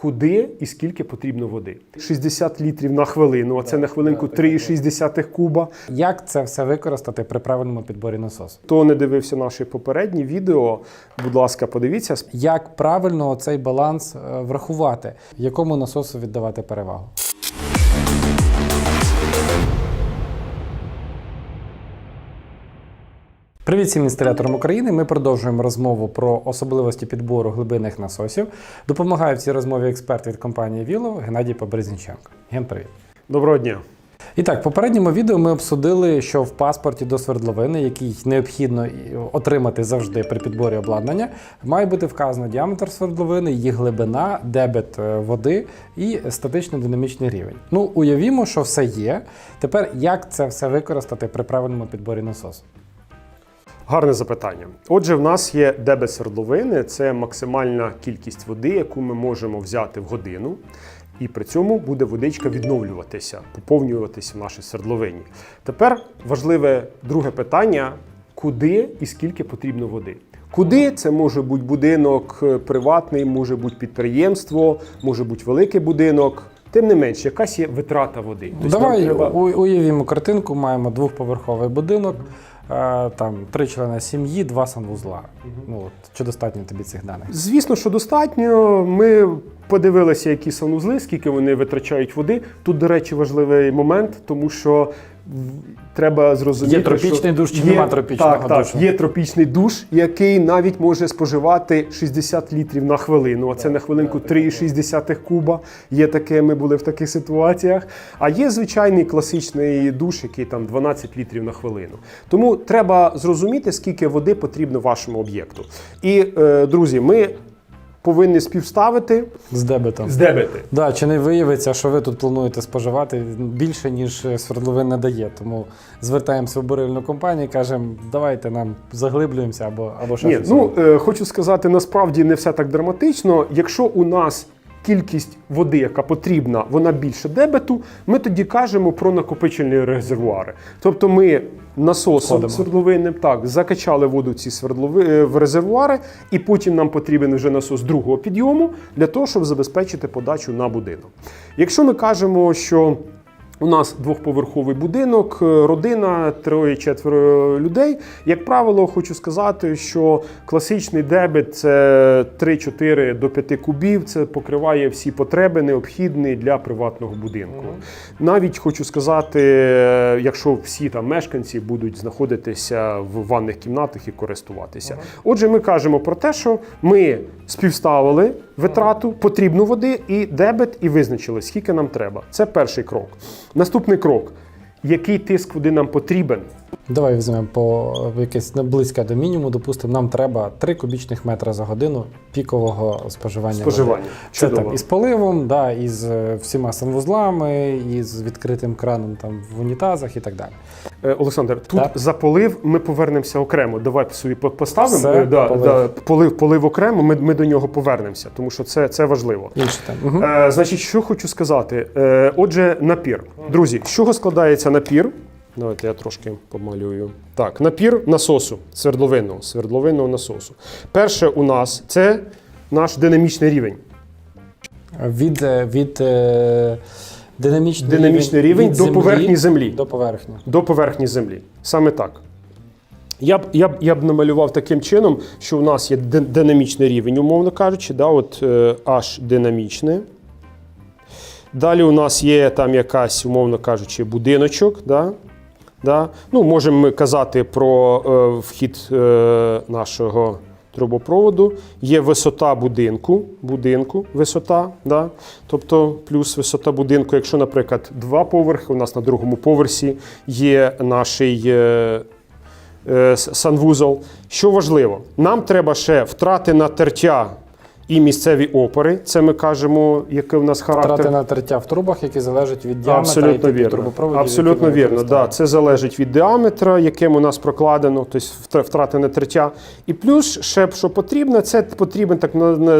Куди і скільки потрібно води? 60 літрів на хвилину, а це на хвилинку 3,6 куба. Як це все використати при правильному підборі насосу? Хто не дивився наші попередні відео, будь ласка, подивіться. Як правильно цей баланс е, врахувати, якому насосу віддавати перевагу? Привіт всім інсталяторам України. Ми продовжуємо розмову про особливості підбору глибинних насосів. Допомагає в цій розмові експерт від компанії Вілов Геннадій Поберезінченко. Ген, привіт. Доброго дня. І так, в попередньому відео ми обсудили, що в паспорті до свердловини, який необхідно отримати завжди при підборі обладнання, має бути вказано діаметр свердловини, її глибина, дебет е, води і статичний динамічний рівень. Ну, уявімо, що все є. Тепер як це все використати при правильному підборі насосу? Гарне запитання. Отже, в нас є дебет свердловини, це максимальна кількість води, яку ми можемо взяти в годину. І при цьому буде водичка відновлюватися, поповнюватися в нашій свердловині. Тепер важливе друге питання: куди і скільки потрібно води? Куди це може бути будинок е, приватний, може бути підприємство, може бути великий будинок. Тим не менш, якась є витрата води. Тобто Давай треба- уявімо картинку, маємо двохповерховий будинок, там три члени сім'ї, два санвузла. Ну, от, чи достатньо тобі цих даних? Звісно, що достатньо. Ми подивилися, які санузли, скільки вони витрачають води. Тут, до речі, важливий момент, тому що треба зрозуміти, Є тропічний що душ чи нема тропічного так, так, душу? Є тропічний душ, який навіть може споживати 60 літрів на хвилину. А це на хвилинку 3,6 куба. Є таке, ми були в таких ситуаціях. А є звичайний класичний душ, який там 12 літрів на хвилину. Тому треба зрозуміти, скільки води потрібно вашому об'єкту. І, е, друзі, ми повинні співставити З дебетом. з дебети. Да, чи не виявиться, що ви тут плануєте споживати більше, ніж свердловин не дає. Тому звертаємося в бурильну компанію, кажемо, давайте нам заглиблюємося або, або ще Ні, щось. ну е, хочу сказати, насправді не все так драматично. Якщо у нас кількість води, яка потрібна, вона більше дебету, ми тоді кажемо про накопичені резервуари. Тобто ми насосом свердловинним так закачали воду ці свердлови е, в резервуари, і потім нам потрібен вже насос другого підйому для того, щоб забезпечити подачу на будинок. Якщо ми кажемо, що у нас двохповерховий будинок, е, родина, троє-четверо людей. Як правило, хочу сказати, що класичний дебет це 3-4 до 5 кубів. Це покриває всі потреби, необхідні для приватного будинку. Навіть хочу сказати, е, якщо всі там мешканці будуть знаходитися в ванних кімнатах і користуватися. Отже, ми кажемо про те, що ми співставили витрату, потрібну води і дебет, і визначили, скільки нам треба. Це перший крок. Наступний крок. Який тиск води нам потрібен? Давай візьмемо по якесь ну, близьке до мінімуму. Допустимо, нам треба 3 кубічних метра за годину пікового споживання. Споживання. Води. Це Чудово. так, із поливом, да, із е, всіма санвузлами, із відкритим краном там в унітазах і так далі. Е, Олександр, тут Так. за полив ми повернемося окремо. Давай собі поставимо. Все, Е, да, полив. Да, полив, полив окремо, ми, ми до нього повернемося, тому що це, це важливо. Інше там. Угу. Е, значить, що хочу сказати. Е, отже, напір. Друзі, з чого складається напір? Давайте я трошки помалюю. Так, напір насосу свердловинного, свердловинного насосу. Перше у нас це наш динамічний рівень. Від, е, від е, динамічний, Динамічний рівень від до поверхні землі. До поверхні. До поверхні землі. Саме так. Я б, я б, я б намалював таким чином, що у нас є динамічний рівень, умовно кажучи, да, от е, H динамічне. Далі у нас є там якась, умовно кажучи, будиночок. Да, да. Ну, можемо ми казати про е, вхід е, нашого трубопроводу. Є висота будинку, будинку висота, да? тобто плюс висота будинку. Якщо, наприклад, два поверхи, у нас на другому поверсі є наш е, е, санвузол. Що важливо, нам треба ще втрати на тертя і місцеві опори. Це ми кажемо, який у нас характер. Втрати на тертя в трубах, які залежать від діаметра Абсолютно типу вірно. трубопроводів. Абсолютно вірно. Да. Це залежить від діаметра, яким у нас прокладено, тобто втра- втрати на тертя. І плюс, ще що потрібно, це потрібен так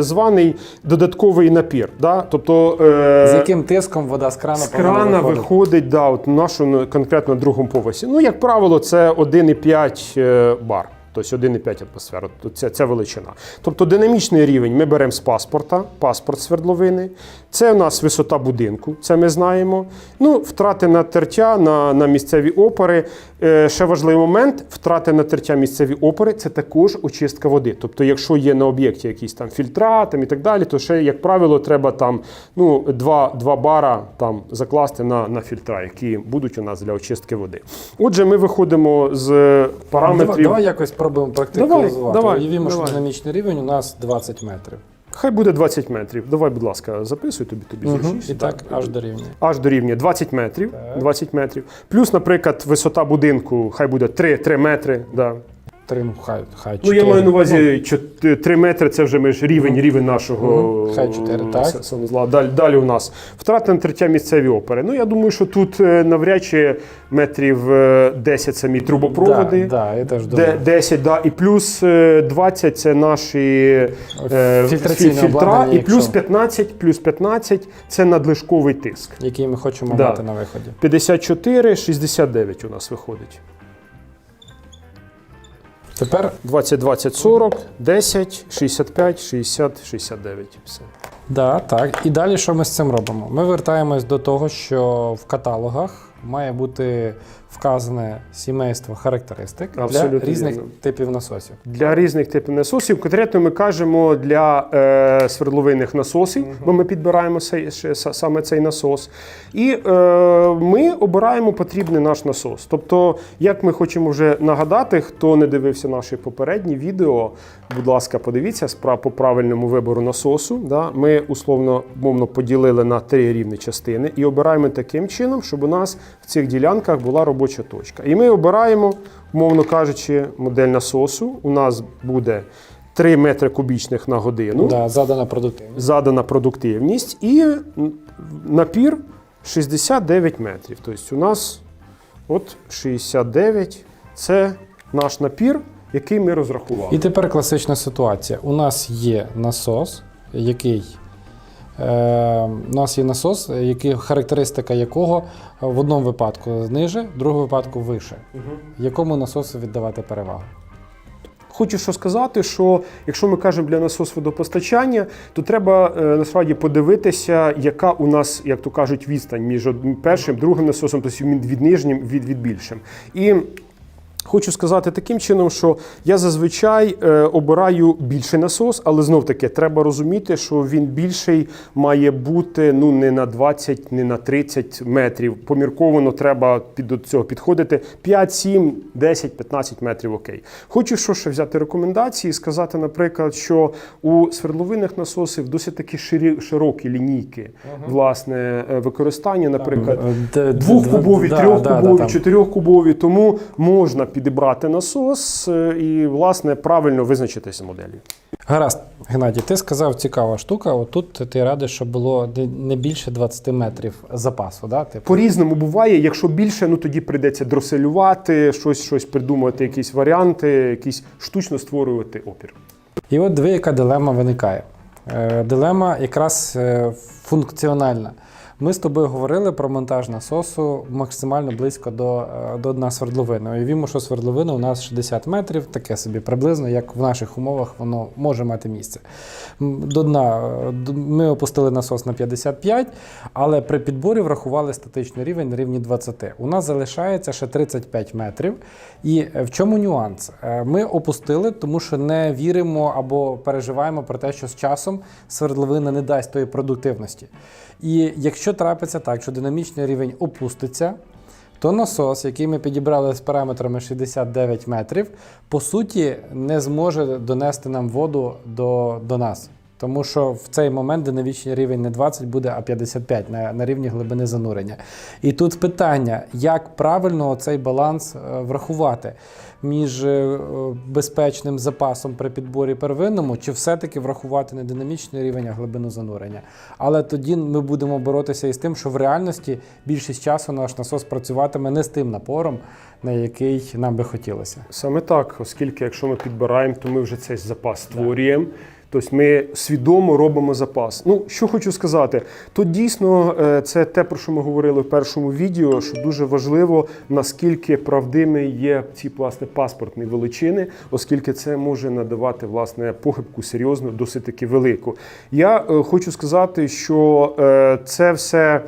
званий додатковий напір. Да? Тобто, е, З яким тиском вода з крана з крана виходити? виходить да, от нашу конкретно другому поверсі. Ну, як правило, це 1,5 е, бар. Тобто 1,5 атмосфер. От Це, це величина. Тобто динамічний рівень ми беремо з паспорта, паспорт свердловини. Це у нас висота будинку, це ми знаємо. Ну, втрати на тертя на, на місцеві опори. Е, ще важливий момент: втрати на тертя місцеві опори це також очистка води. Тобто, якщо є на об'єкті якісь там фільтра там, і так далі, то ще, як правило, треба там ну, два, два бара там закласти на, на фільтра, які будуть у нас для очистки води. Отже, ми виходимо з параметрів. Давай, давай якось спробуємо практику Давай, давай, Уявімо, що динамічний рівень у нас 20 метрів. Хай буде 20 метрів. Давай, будь ласка, записуй тобі тобі Угу. зручніше. І так аж до рівня. аж дорівнює 20 метрів. Так. 20 метрів. Плюс, наприклад, висота будинку хай буде 3, 3 метри. Да. Три, ну хай, хай Ну, я маю на увазі 3 метри це вже ми ж рівень, рівень нашого. Хай чотири, так. санузла. Далі, далі у нас втрата на третя місцеві опери. Ну, я думаю, що тут е, навряд чи метрів е, 10 самі трубопроводи. Да, да, я теж думаю. 10, да, і плюс е, 20 це наші е, фільтра, обладнання, і плюс якщо- 15, плюс 15 це надлишковий тиск. Який ми хочемо Да. мати на виході. 54, 69 у нас виходить. Тепер 20, 20, 40, 10, 65, 60, 69. Все. Да, так. І далі що ми з цим робимо? Ми вертаємось до того, що в каталогах має бути вказане сімейство характеристик Абсолютно для різних вірно. типів насосів. Для різних типів насосів. Конкретно ми кажемо для е, свердловинних насосів, бо ми підбираємо цей, ще саме цей насос. І е, ми обираємо потрібний наш насос. Тобто, як ми хочемо вже нагадати, хто не дивився наші попередні відео, будь ласка, подивіться по правильному вибору насосу. Да? Ми условно мовно поділили на три рівні частини і обираємо таким чином, щоб у нас в цих ділянках була робоча точка. І ми обираємо, умовно кажучи, модель насосу. У нас буде 3 метри кубічних на годину, Да, задана продуктивність. задана продуктивність, і напір 69 метрів. Тобто у нас от 69 це наш напір, який ми розрахували. І тепер класична ситуація. У нас є насос, який. Е, у нас є насос, який, характеристика якого в одному випадку ниже, в другому випадку вище. Якому насосу віддавати перевагу? Хочу що сказати, що якщо ми кажемо для насос водопостачання, то треба е, насправді подивитися, яка у нас, як то кажуть, відстань між першим, другим насосом, тобто від нижнім від, від більшим. І Хочу сказати таким чином, що я зазвичай е, обираю більший насос, але знов таки треба розуміти, що він більший має бути ну не на 20, не на 30 метрів. Помірковано треба під до цього підходити 5, 7, 10, 15 метрів. Окей. Хочу що ще взяти рекомендації, і сказати, наприклад, що у свердловинних насосів досить таки ширі, широкі лінійки власне використання, наприклад. Двохкубові, трьохкубові, чотирьохкубові, тому можна підібрати насос е, і, власне, правильно визначитися моделлю. Гаразд, Геннадій, ти сказав цікава штука. Отут ти радиш, щоб було не- більше 20 метрів запасу. Да? Типу. По-різному буває, якщо більше, ну тоді прийдеться дроселювати, щось, щось придумати, якісь варіанти, якісь штучно створювати опір. І от диви, яка дилема виникає. Е, дилема якраз е, функціональна. Ми з тобою говорили про монтаж насосу максимально близько до, е, до дна свердловини. Уявімо, що свердловина у нас 60 метрів, таке собі приблизно, як в наших умовах воно може мати місце. До дна е, ми опустили насос на 55, але при підборі врахували статичний рівень на рівні 20. У нас залишається ще 35 метрів. І е, в чому нюанс? Ми опустили, тому що не віримо або переживаємо про те, що з часом свердловина не дасть тої продуктивності. І якщо трапиться так, що динамічний рівень опуститься, то насос, який ми підібрали з параметрами 69 метрів, по суті, не зможе донести нам воду до, до нас. Тому що в цей момент динамічний рівень не 20 буде, а 55 на, на рівні глибини занурення. І тут питання, як правильно цей баланс е, врахувати між е, безпечним запасом при підборі первинному, чи все-таки врахувати не динамічний рівень, а глибину занурення. Але тоді ми будемо боротися із тим, що в реальності більшість часу наш насос працюватиме не з тим напором, на який нам би хотілося. Саме так, оскільки якщо ми підбираємо, то ми вже цей запас створюємо. Тобто ми свідомо робимо запас. Ну, що хочу сказати, тут дійсно е, це те, про що ми говорили в першому відео, що дуже важливо, наскільки правдими є ці власне паспортні величини, оскільки це може надавати власне похибку серйозну, досить таки велику. Я е, хочу сказати, що е, це все.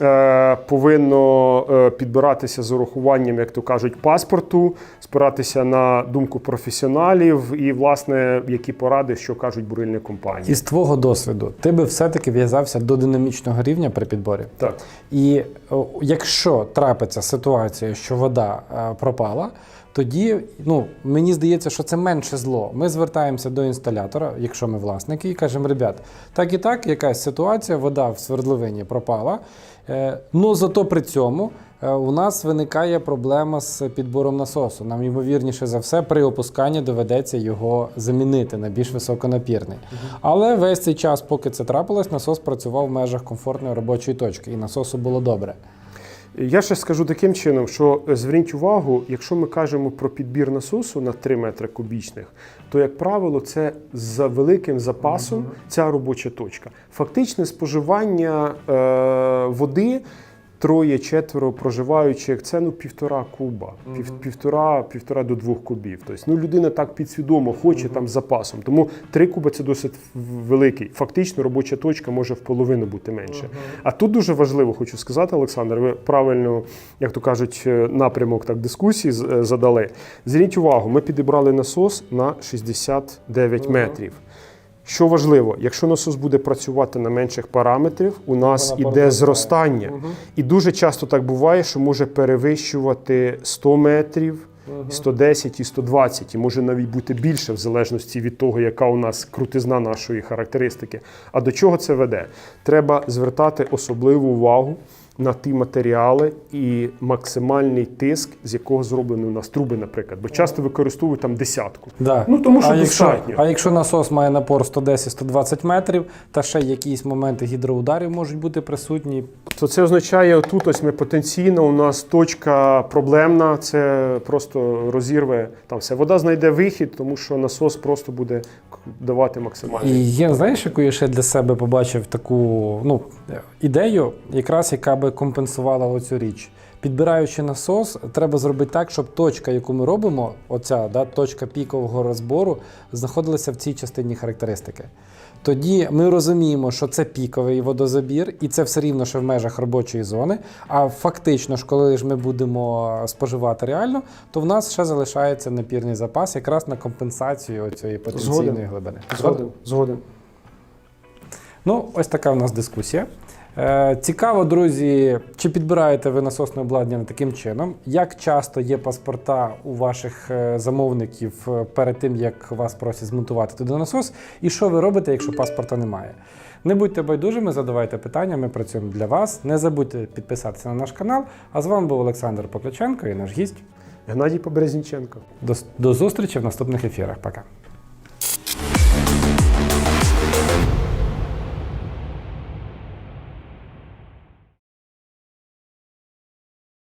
Е, Повинно е, підбиратися з урахуванням, як то кажуть, паспорту, спиратися на думку професіоналів і, власне, які поради, що кажуть бурильні компанії. Із твого досвіду, ти би все-таки в'язався до динамічного рівня при підборі. Так. І якщо трапиться ситуація, що вода е, пропала, тоді ну, мені здається, що це менше зло. Ми звертаємося до інсталятора, якщо ми власники, і кажемо: ребят, так і так, якась ситуація, вода в свердловині пропала. Е, ну зато при цьому е, у нас виникає проблема з підбором насосу. Нам ймовірніше за все, при опусканні доведеться його замінити на більш високонапірний. Але весь цей час, поки це трапилось, насос працював в межах комфортної робочої точки, і насосу було добре. Я ще скажу таким чином, що е, зверніть увагу, якщо ми кажемо про підбір насосу на 3 метри кубічних, то, як правило, це за великим запасом ця робоча точка. Фактичне споживання е, води. Троє, четверо проживаючих, це ну півтора куба, пів, півтора, півтора до двох кубів. Тобто, ну людина так підсвідомо хоче там з запасом. Тому три куби це досить великий. Фактично робоча точка може в половину бути менше. А тут дуже важливо, хочу сказати, Олександр, ви правильно, як то кажуть, е, напрямок так дискусії е, задали. Зверніть увагу, ми підібрали насос на 69 метрів. Що важливо, якщо насос буде працювати на менших параметрів, у нас Вона іде зростання. І дуже часто так буває, що може перевищувати 100 метрів, 110 і 120, і може навіть бути більше в залежності від того, яка у нас крутизна нашої характеристики. А до чого це веде? Треба звертати особливу увагу на ті матеріали і максимальний тиск, з якого зроблені у нас труби, наприклад. Бо часто використовують там десятку. Да. Ну, тому що а якщо, а якщо насос має напор 110-120 метрів, та ще якісь моменти гідроударів можуть бути присутні, То це означає, тут ось ми потенційно у нас точка проблемна, це просто розірве там все. Вода знайде вихід, тому що насос просто буде давати максимальний. І є, знаєш, яку я ще для себе побачив таку ну, ідею, якраз яка би компенсувала оцю річ. Підбираючи насос, треба зробити так, щоб точка, яку ми робимо, оця да, точка пікового розбору, знаходилася в цій частині характеристики. Тоді ми розуміємо, що це піковий водозабір, і це все рівно ще в межах робочої зони. А фактично, ж, коли ж ми будемо споживати реально, то в нас ще залишається напірний запас якраз на компенсацію цієї потенційної Згоден. глибини. Згоден, згоден. Ну, ось така в нас дискусія. Е, цікаво, друзі, чи підбираєте ви насосне обладнання таким чином? Як часто є паспорта у ваших е, замовників е, перед тим, як вас просять змонтувати туди насос? І що ви робите, якщо паспорта немає? Не будьте байдужими, задавайте питання, ми працюємо для вас. Не забудьте підписатися на наш канал. А з вами був Олександр Покляченко і наш гість. Геннадій Поберезніченко. До, до зустрічі в наступних ефірах. Пока.